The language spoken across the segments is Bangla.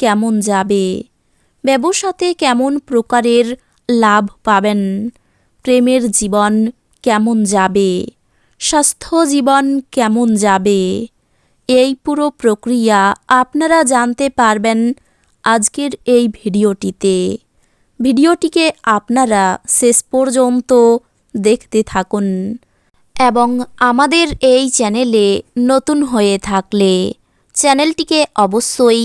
কেমন যাবে? ব্যবসাতে কেমন প্রকারের লাভ পাবেন? প্রেমের জীবন কেমন যাবে? স্বাস্থ্য জীবন কেমন যাবে? এই পুরো প্রক্রিয়া আপনারা জানতে পারবেন আজকের এই ভিডিওটিতে। ভিডিওটিকে আপনারা শেষ পর্যন্ত দেখতে থাকুন এবং আমাদের এই চ্যানেলে নতুন হয়ে থাকলে চ্যানেলটিকে অবশ্যই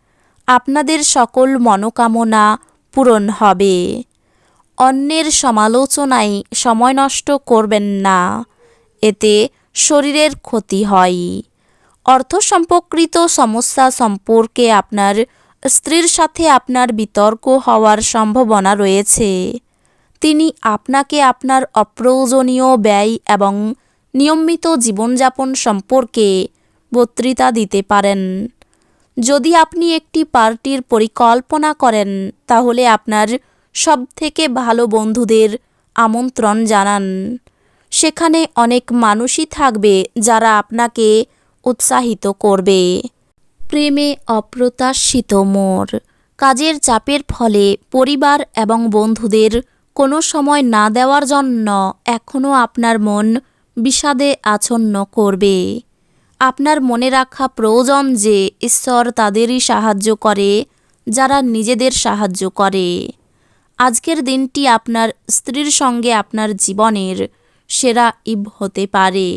আপনাদের সকল মনোকামনা পূরণ হবে। অন্যের সমালোচনায় সময় নষ্ট করবেন না, এতে শরীরের ক্ষতি হয়। অর্থ সম্পর্কিত সমস্যা সম্পর্কে আপনার স্ত্রীর সাথে আপনার বিতর্ক হওয়ার সম্ভাবনা রয়েছে। তিনি আপনাকে আপনার অপ্রয়োজনীয় ব্যয় এবং নিয়মিত জীবনযাপন সম্পর্কে বক্তৃতা দিতে পারেন। যদি আপনি একটি পার্টির পরিকল্পনা করেন, তাহলে আপনার সবথেকে ভালো বন্ধুদের আমন্ত্রণ জানান। সেখানে অনেক মানুষই থাকবে যারা আপনাকে উৎসাহিত করবে। প্রেমে অপ্রত্যাশিত মোর। কাজের চাপের ফলে পরিবার এবং বন্ধুদের কোনো সময় না দেওয়ার জন্য এখনও আপনার মন বিষাদে আচ্ছন্ন করবে। আপনার মনে রাখা প্রয়োজন যে ঈশ্বর তাদেরই সাহায্য করে, যারা নিজেদের সাহায্য করে। আজকের দিনটি আপনার স্ত্রীর সঙ্গে আপনার জীবনের সেরা ইব হতে পারে।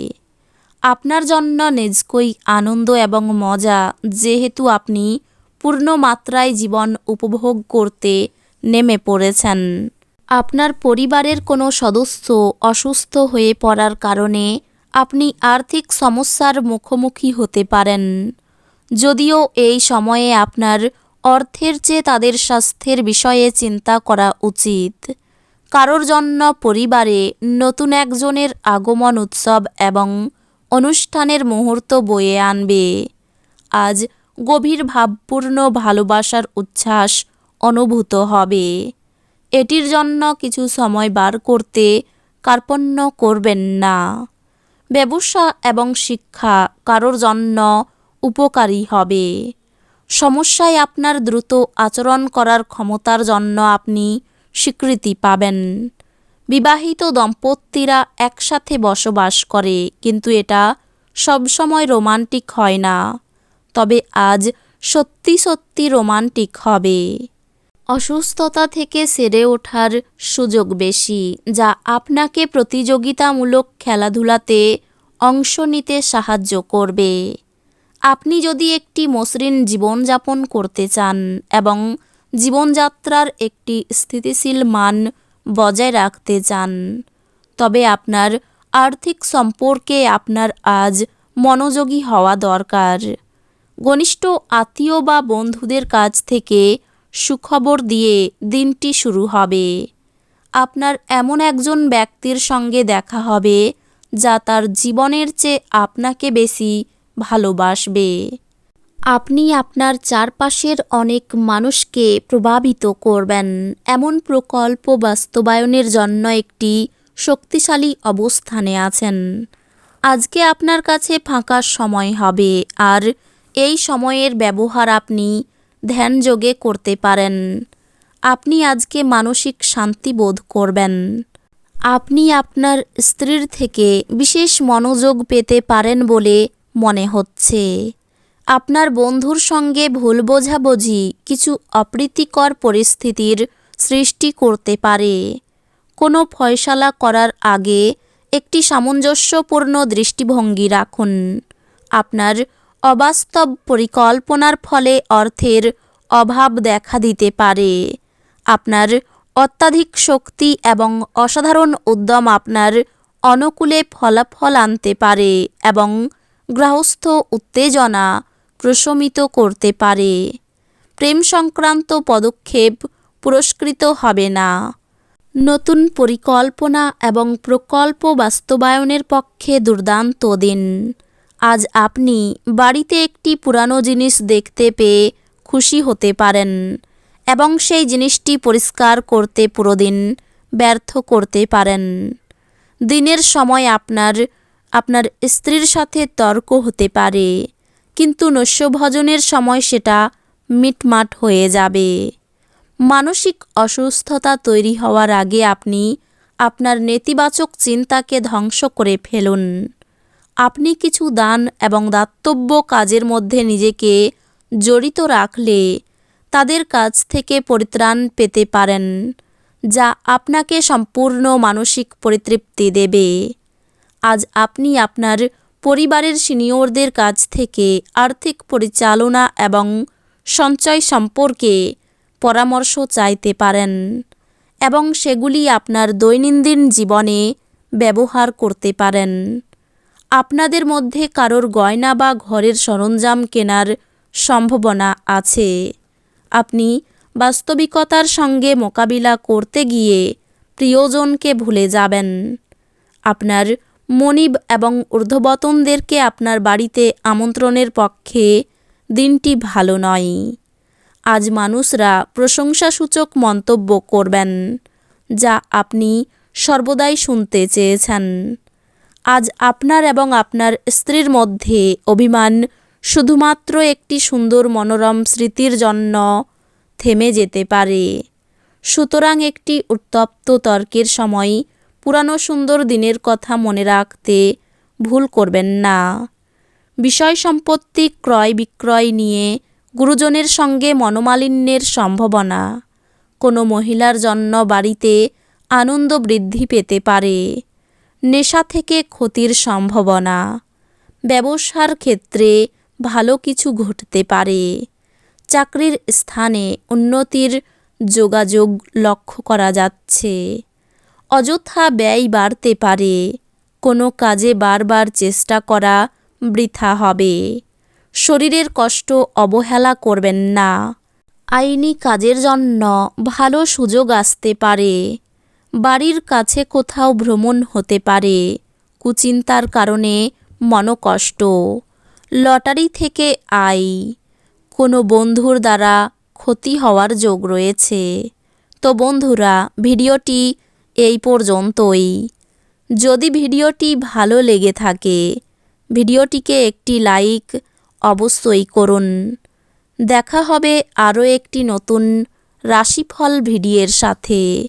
আপনার জন্য নিজকই আনন্দ এবং মজা, যেহেতু আপনি পূর্ণ মাত্রায় জীবন উপভোগ করতে নেমে পড়েছেন। আপনার পরিবারের কোনো সদস্য অসুস্থ হয়ে পড়ার কারণে আপনি আর্থিক সমস্যার মুখোমুখি হতে পারেন। যদিও এই সময়ে আপনার অর্থের চেয়ে তাদের স্বাস্থ্যের বিষয়ে চিন্তা করা উচিত। কারোর জন্য পরিবারে নতুন একজনের আগমন উৎসব এবং অনুষ্ঠানের মুহূর্ত বয়ে আনবে। আজ গভীর ভাবপূর্ণ ভালোবাসার উচ্ছ্বাস অনুভূত হবে। এটির জন্য কিছু সময় বার করতে কার্পণ্য করবেন না। ব্যবসা এবং শিক্ষা কারোর জন্য উপকারী হবে। সমস্যায় আপনার দ্রুত আচরণ করার ক্ষমতার জন্য আপনি স্বীকৃতি পাবেন। বিবাহিত দম্পতিরা একসাথে বসবাস করে, কিন্তু এটা সবসময় রোমান্টিক হয় না। তবে আজ সত্যি সত্যি রোমান্টিক হবে। অসুস্থতা থেকে সেরে ওঠার সুযোগ বেশি, যা আপনাকে প্রতিযোগিতামূলক খেলাধুলাতে অংশ নিতে সাহায্য করবে। আপনি যদি একটি মসৃণ জীবনযাপন করতে চান এবং জীবনযাত্রার একটি স্থিতিশীল মান বজায় রাখতে চান, তবে আপনার আর্থিক সম্পর্কে আপনার আজ মনোযোগী হওয়া দরকার। ঘনিষ্ঠ আত্মীয় বা বন্ধুদের কাছ থেকে সুখবর দিয়ে দিনটি শুরু হবে। আপনার এমন একজন ব্যক্তির সঙ্গে দেখা হবে, যা তার জীবনের চেয়ে আপনাকে বেশি ভালোবাসবে। আপনি আপনার চারপাশের অনেক মানুষকে প্রভাবিত করবেন। এমন প্রকল্প বাস্তবায়নের জন্য একটি শক্তিশালী অবস্থানে আছেন। আজকে আপনার কাছে ফাঁকা সময় হবে, আর এই সময়ের ব্যবহার আপনি ধ্যানযোগে করতে পারেন। আপনি আজকে মানসিক শান্তি বোধ করবেন। আপনি আপনার স্ত্রীর থেকে বিশেষ মনোযোগ পেতে পারেন বলে মনে হচ্ছে। আপনার বন্ধুর সঙ্গে ভুল বোঝাবুঝি কিছু অপ্রীতিকর পরিস্থিতির সৃষ্টি করতে পারে। কোনো ফয়সালা করার আগে একটি সামঞ্জস্যপূর্ণ দৃষ্টিভঙ্গি রাখুন। আপনার অবাস্তব পরিকল্পনার ফলে অর্থের অভাব দেখা দিতে পারে। আপনার অত্যাধিক শক্তি এবং অসাধারণ উদ্যম আপনার অনুকূলে ফলাফল আনতে পারে এবং গৃহস্থ উত্তেজনা প্রশমিত করতে পারে। প্রেম সংক্রান্ত পদক্ষেপ পুরস্কৃত হবে না। নতুন পরিকল্পনা এবং প্রকল্প বাস্তবায়নের পক্ষে দুর্দান্ত দিন। আজ আপনি বাড়িতে একটি পুরানো জিনিস দেখতে পেয়ে খুশি হতে পারেন এবং সেই জিনিসটি পরিষ্কার করতে পুরো দিন ব্যর্থ করতে পারেন। দিনের সময় আপনার আপনার স্ত্রীর সাথে তর্ক হতে পারে, কিন্তু নস্যভজনের সময় সেটা মিটমাট হয়ে যাবে। মানসিক অসুস্থতা তৈরি হওয়ার আগে আপনি আপনার নেতিবাচক চিন্তাকে ধ্বংস করে ফেলুন। আপনি কিছু দান এবং দাতব্য কাজের মধ্যে নিজেকে জড়িত রাখলে তাদের কাছ থেকে পরিত্রাণ পেতে পারেন, যা আপনাকে সম্পূর্ণ মানসিক পরিতৃপ্তি দেবে। আজ আপনি আপনার পরিবারের সিনিয়রদের কাছ থেকে আর্থিক পরিচালনা এবং সঞ্চয় সম্পর্কে পরামর্শ চাইতে পারেন এবং সেগুলি আপনার দৈনন্দিন জীবনে ব্যবহার করতে পারেন। আপনাদের মধ্যে কারোর গয়না বা ঘরের সরঞ্জাম কেনার সম্ভাবনা আছে। আপনি বাস্তবিকতার সঙ্গে মোকাবিলা করতে গিয়ে প্রিয়জনকে ভুলে যাবেন। আপনার মনিব এবং ঊর্ধ্ববতনদেরকে আপনার বাড়িতে আমন্ত্রণের পক্ষে দিনটি ভালো নয়। আজ মানুষরা প্রশংসাসূচক মন্তব্য করবেন, যা আপনি সর্বদাই শুনতে চেয়েছেন। আজ আপনার এবং আপনার স্ত্রীর মধ্যে অভিমান শুধুমাত্র একটি সুন্দর মনোরম স্মৃতির জন্য থেমে যেতে পারে। সুতরাং একটি উত্তপ্ত তর্কের সময় পুরানো সুন্দর দিনের কথা মনে রাখতে ভুল করবেন না। বিষয় সম্পত্তি ক্রয় বিক্রয় নিয়ে গুরুজনের সঙ্গে মনোমালিন্যের সম্ভাবনা কোনো মহিলার জন্য বাড়িতে আনন্দ বৃদ্ধি পেতে পারে। নেশা থেকে ক্ষতির সম্ভাবনা। ব্যবসার ক্ষেত্রে ভালো কিছু ঘটতে পারে। চাকরির স্থানে উন্নতির যোগাযোগ লক্ষ্য করা যাচ্ছে। অযথা ব্যয় বাড়তে পারে। কোনো কাজে বারবার চেষ্টা করা বৃথা হবে। শরীরের কষ্ট অবহেলা করবেন না। আইনি কাজের জন্য ভালো সুযোগ আসতে পারে। বাড়ির কাছে কোথাও ভ্রমণ হতে পারে। কুচিন্তার কারণে মনকষ্ট। লটারি থেকে আয়। কোনো বন্ধুর দ্বারা ক্ষতি হওয়ার যোগ রয়েছে। তো বন্ধুরা, ভিডিওটি এই পর্যন্তই। যদি ভিডিওটি ভালো লেগে থাকে, ভিডিওটিকে একটি লাইক অবশ্যই করুন। দেখা হবে আরও একটি নতুন রাশিফল ভিডিওর সাথে।